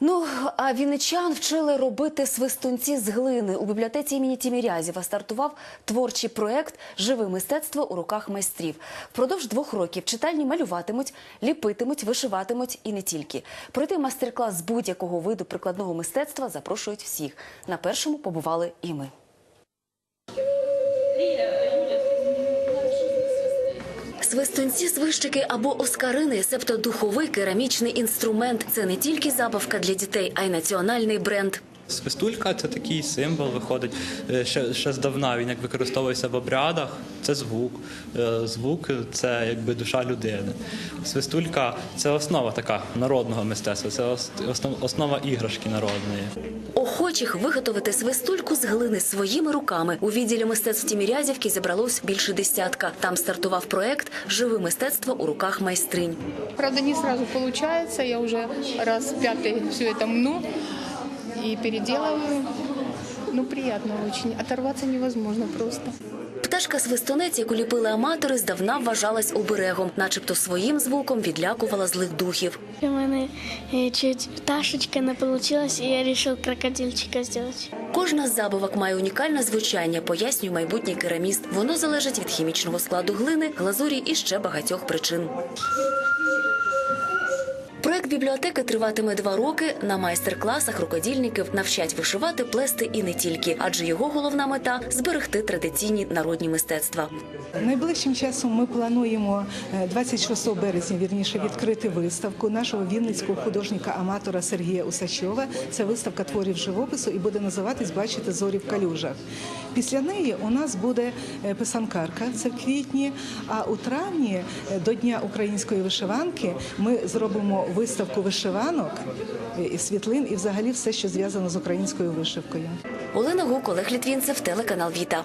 Ну, а вінничан вчили робити свистунці з глини. У бібліотеці імені Тімірязєва стартував творчий проект Живе мистецтво у руках майстрів. Впродовж двох років читальні малюватимуть, ліпитимуть, вишиватимуть і не тільки. Пройти майстер-клас з будь-якого виду прикладного мистецтва запрошують всіх. На першому побували і ми. Свистунці, свищики або оскарини, себто духовий керамічний інструмент. Це не тільки забавка для дітей, а й національний бренд. Свистулька це такий символ, виходить е, ще, ще здавна. Він як використовується в обрядах. Це звук. Е, Звук це якби душа людини. Свистулька це основа така народного мистецтва, це ос- основа іграшки народної. Охочих виготовити свистульку з глини своїми руками у відділі мистецтв Тімірязівки зібралось більше десятка. Там стартував проект Живе мистецтво у руках майстринь. Правда, не сразу получается. Я уже раз пятый все это мну и переделываю. Ну, приятно очень. Оторваться невозможно просто. Пташка свистунець, яку ліпили аматори, здавна вважалась оберегом, начебто своїм звуком відлякувала злих духів. У мене е, чуть пташечка не получилась, і я вирішив крокодильчика зробити. Кожна з забавок має унікальне звучання, пояснює майбутній кераміст. Воно залежить від хімічного складу глини, глазурі і ще багатьох причин. Проект бібліотеки триватиме два роки. На майстер-класах рукодільників навчать вишивати, плести і не тільки, адже його головна мета зберегти традиційні народні мистецтва. Найближчим часом ми плануємо е, 26 березня вірніше відкрити виставку нашого вінницького художника-аматора Сергія Усачова. Це виставка творів живопису і буде називатись Бачите зорі в калюжах. Після неї у нас буде е, писанкарка. Це в квітні. А у травні е, до Дня української вишиванки ми зробимо виставку вишиванок і світлин, і взагалі все, що зв'язано з українською вишивкою. Олена Гук, Олег Літвінцев, телеканал Віта.